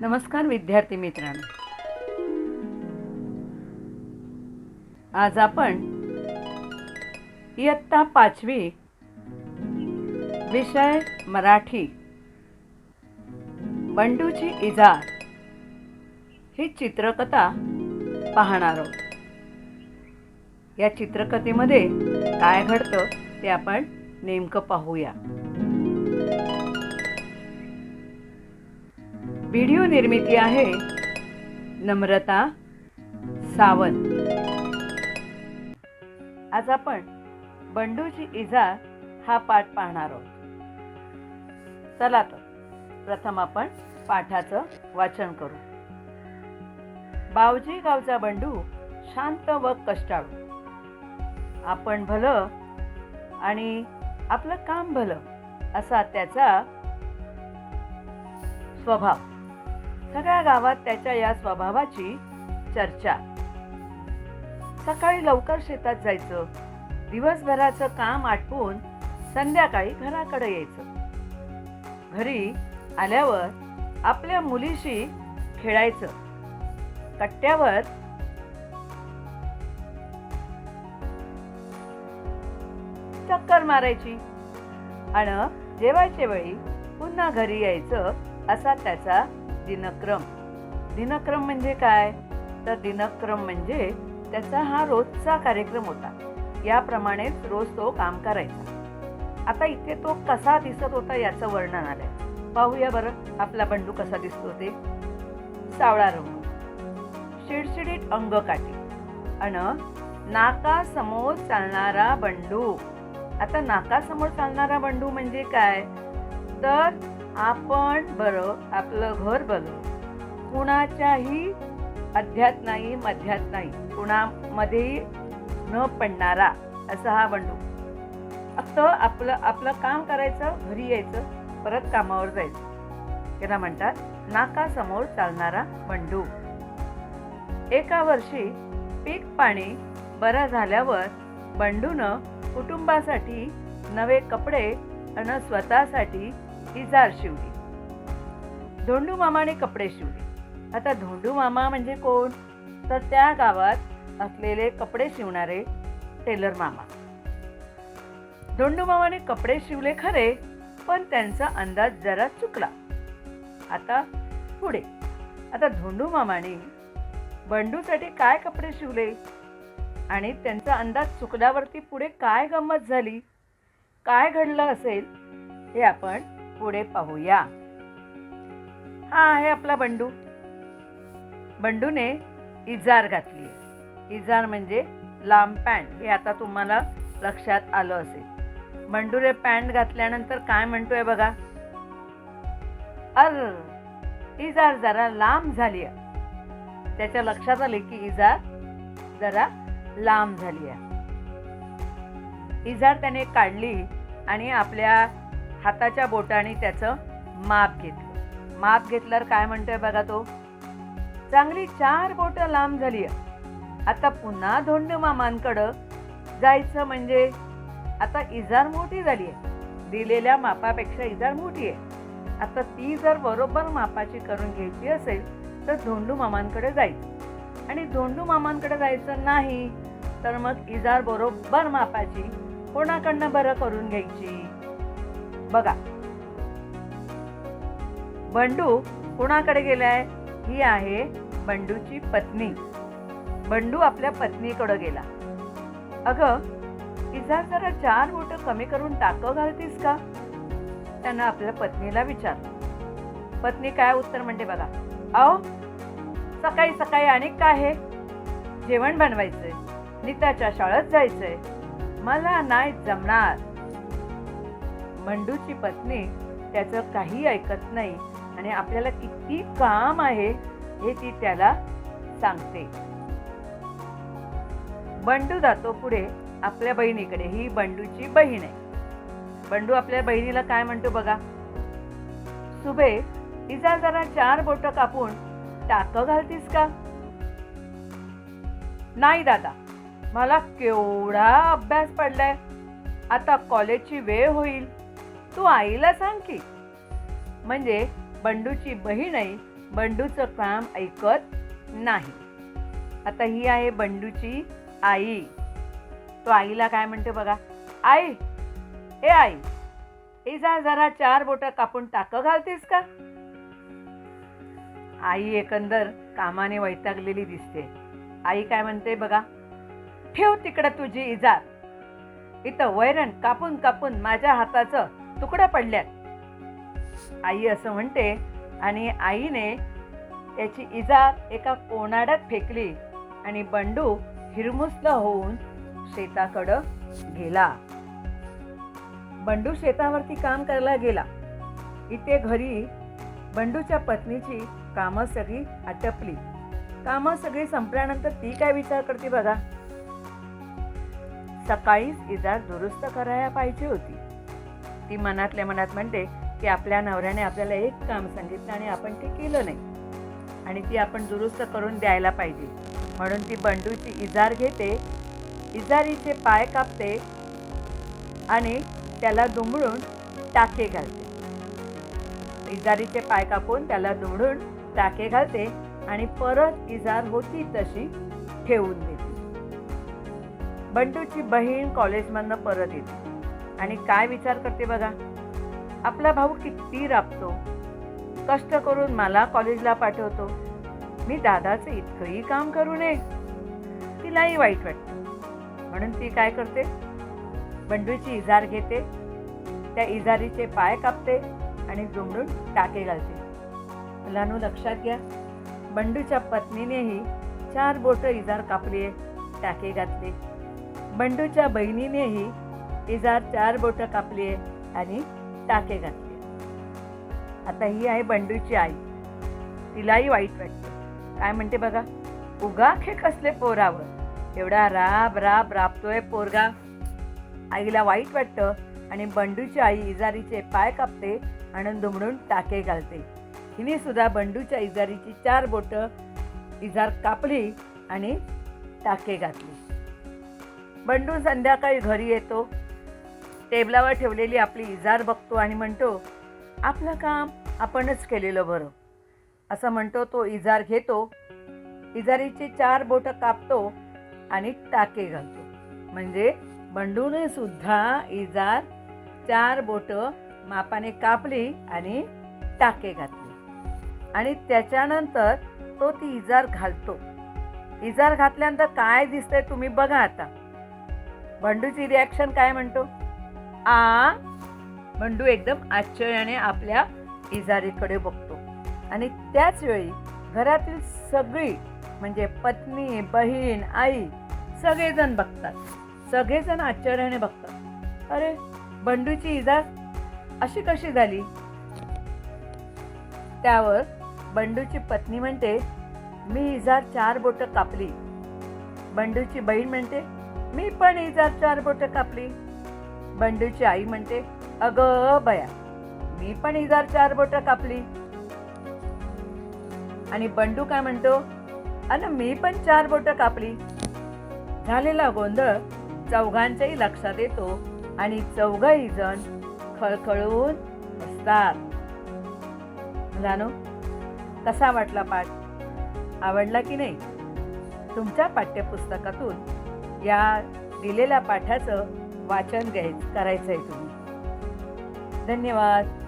नमस्कार विद्यार्थी मित्रांनो. आज आपण इयत्ता पाचवी विषय मराठी. बंडूची इजा ही चित्रकथा पाहणार आहोत. या चित्रकथेमध्ये काय घडतं ते आपण नेमकं पाहूया. व्हिडिओ निर्मिती आहे नम्रता सावंत. आज आपण बंडूची इजा हा पाठ पाहणार आहोत. चला तर प्रथम आपण पाठाचं वाचन करू. बावजी गावचा बंडू शांत व कष्टाळू. आपण भलं आणि आपलं काम भलं असा त्याचा स्वभाव. सगळ्या गावात त्याच्या या स्वभावाची चर्चा. सकाळी लवकर शेतात जायचं. दिवसभराचं काम आटपून संध्याकाळी घराकडे यायचं. घरी आल्यावर आपल्या मुलीशी खेळायचं. कट्ट्यावर चक्कर मारायची. आणि जेवायच्या वेळी पुन्हा घरी यायचं असा त्याचा दिनक्रम. दिनक्रम म्हणजे काय? तर दिनक्रम म्हणजे त्याचा हा रोजचा कार्यक्रम होता. याप्रमाणेच रोज तो काम करायचा. आता इथे तो कसा दिसत होता याचं वर्णन आलंय. पाहूया बरं आपला बंडू कसा दिसतो ते. सावळा रंग. शिडशिडीत अंग काठी. अन नाकासमोर चालणारा बंडू. आता नाकासमोर चालणारा बंडू म्हणजे काय? तर आपण बरं आपलं घर बरं कुणाच्याही अध्यात नाही मध्यात नाही. कुणामध्येही न पडणारा असा हा बंडू. फक्त आपलं आपलं काम करायचं घरी यायचं परत कामावर जायचं. त्याला म्हणतात नाकासमोर चालणारा बंडू. एका वर्षी पीक पाणी बरं झाल्यावर बंडूनं कुटुंबासाठी नवे कपडे आणि स्वतःसाठी ती जाड शिवली. धोंडू मामाने कपडे शिवले. आता धोंडू मामा म्हणजे कोण? तर त्या गावात असलेले कपडे शिवणारे टेलर मामा. धोंडू मामाने कपडे शिवले खरे पण त्यांचा अंदाज जरा चुकला. आता पुढे. आता धोंडू मामाने बंडूसाठी काय कपडे शिवले? आणि त्यांचा अंदाज चुकल्यावरती पुढे काय गंमत झाली? काय घडलं असेल? हे आपण पुढे पाहूया. हा आहे आपला बंडू. बंडूने इजार घातली इजार म्हणजे लांब पॅन्ट. हे आता तुम्हाला लक्षात आलं असेल. बंडूने पॅन्ट घातल्यानंतर काय म्हणतोय बघा? अर इजार जरा लांब झाली त्याच्या लक्षात आले की इजार जरा लांब झाली आहे. इजार त्याने काढली आणि आपल्या हाताच्या बोटाने त्याचं माप घेतलं. माप घेतल्यावर काय म्हणतोय बघा तो? चांगली चार बोट लांब झाली आता पुन्हा धोंड मामांकडं जायचं म्हणजे आता इजार मोठी झाली आहे. दिलेल्या मापापेक्षा इजार मोठी आहे. आता ती जर बरोबर मापाची करून घ्यायची असेल तर धोंडू मामांकडे जायचं आणि धोंडू मामांकडे जायचं नाही तर मग इजार बरोबर मापाची कोणाकडनं बरं करून घ्यायची? बघा. बंडू कोणाकडे गेलाय? ही आहे बंडूची पत्नी. बंडू आपल्या पत्नीकडे गेला. अगं इजा जरा चार बोट कमी करून टाकं घालतीस का? त्यानं आपल्या पत्नीला विचारलं पत्नी काय उत्तर म्हणते बघा. अहो सकाळी सकाळी आणि काय आहे? जेवण बनवायचंय. नीताच्या शाळेत जायचंय. मला नाही जमणार. बंडूची पत्नी त्याचं काही ऐकत नाही आणि आपल्याला किती काम आहे हे ती त्याला सांगते. बंडू जातो पुढे आपल्या बहिणीकडे. ही बंडूची बहीण आहे. बंडू आपल्या बहिणीला काय म्हणतो बघा? सुबे तिचा जरा चार बोट कापून टाक घालतीस का? नाही दादा मला केवढा अभ्यास पडलाय. आता कॉलेजची वेळ होईल. तू आईला सांग की. म्हणजे बंडूची बहीणही बंडूचं काम ऐकत नाही. आता ही आहे बंडूची आई. तो आईला काय म्हणते बघा? आई ए आई ए जा जरा चार बोट कापून टाक घालतेस का? आई एकंदर कामाने वैतागलेली दिसते. आई काय म्हणते बघा? ठेव तिकडं तुझी इजार इथं वैरण कापून कापून माझ्या हाताचं तुकड्या पडल्यात. आई असं म्हणते आणि आईने त्याची इजा एका कोणाड्यात फेकली आणि बंडू हिरमुसलं होऊन शेताकडं गेला. बंडू शेतावरती काम करायला गेला. इथे घरी बंडूच्या पत्नीची कामं सगळी आटपली. कामं सगळी संपल्यानंतर ती काय विचार करते बघा. सकाळीच इजा दुरुस्त करायला पाहिजे होती. ती मनातल्या मनात म्हणते की आपल्या नवऱ्याने आपल्याला एक काम सांगितलं आणि आपण ते केलं नाही. आणि ती आपण दुरुस्त करून द्यायला पाहिजे. म्हणून ती बंडूची इजार घेते इजारीचे पाय कापते आणि त्याला दुमडून टाके घालते. इजारीचे पाय कापून त्याला दुमडून टाके घालते आणि परत इजार होती तशी ठेवून देते. बंटूची बहीण कॉलेजमधनं परत येते. आणि काय विचार करते बघा? आपला भाऊ किती राबतो. कष्ट करून मला कॉलेजला पाठवतो. मी दादाचं इतकंही काम करू नये. तिलाही वाईट वाटतं. म्हणून ती काय करते? बंडूची इजार घेते. त्या इजारीचे पाय कापते आणि दुमडून टाके घालते. मुलांनो लक्षात घ्या. बंडूच्या पत्नीनेही चार बोटं इजार कापली आहे टाके घातले. बंडूच्या बहिणीनेही इजार चार बोटं कापली आहे आणि टाके घातले आता ही आहे बंडूची आई. तिलाही वाईट वाटतं. काय म्हणते बघा? उगा खे कसले पोरावर. एवढा राब राब राबतोय पोरगा. आईला वाईट वाटतं आणि बंडूची आई इजारीचे पाय कापते आणि दुमडून टाके घालते. हिने सुद्धा बंडूच्या इजारीची चार बोटं इजार कापली आणि टाके घातली. बंडू संध्याकाळी घरी येतो. टेबलावर ठेवलेली आपली इजार बघतो आणि म्हणतो आपलं काम आपणच केलेलं बरं. असं म्हणतो तो इजार घेतो इजारीची चार बोटं कापतो आणि टाके घालतो. म्हणजे बंडूने सुद्धा इजार चार बोटं मापाने कापली आणि टाके घातली. आणि त्याच्यानंतर तो ती इजार घालतो. इजार घातल्यानंतर काय दिसतंय तुम्ही बघा आता. बंडूची रिॲक्शन काय म्हणतो? आ बंडू एकदम आश्चर्याने आपल्या इजारीकडे बघतो. आणि त्याच वेळी घरातील सगळी म्हणजे पत्नी बहीण आई सगळेजण बघतात. सगळेजण आश्चर्याने बघतात. अरे बंडूची इजा अशी कशी झाली? त्यावर बंडूची पत्नी म्हणते मी इजार चार बोटं कापली. बंडूची बहीण म्हणते मी पण इजार चार बोटं कापली. बंडूची आई म्हणते अगं बया मी पण इजार चार बोटं कापली. आणि बंडू काय म्हणतो अन मी पण चार बोटं कापली. झालेला गोंधळ चौघांच्याही लक्षात येतो आणि चौघही जण खळखळून बसतात. जाणो कसा वाटला पाठ? आवडला की नाही? तुमच्या पाठ्यपुस्तकातून या दिलेल्या पाठाचं वाचन घ्यायचं करायचं आहे तुम्ही. धन्यवाद.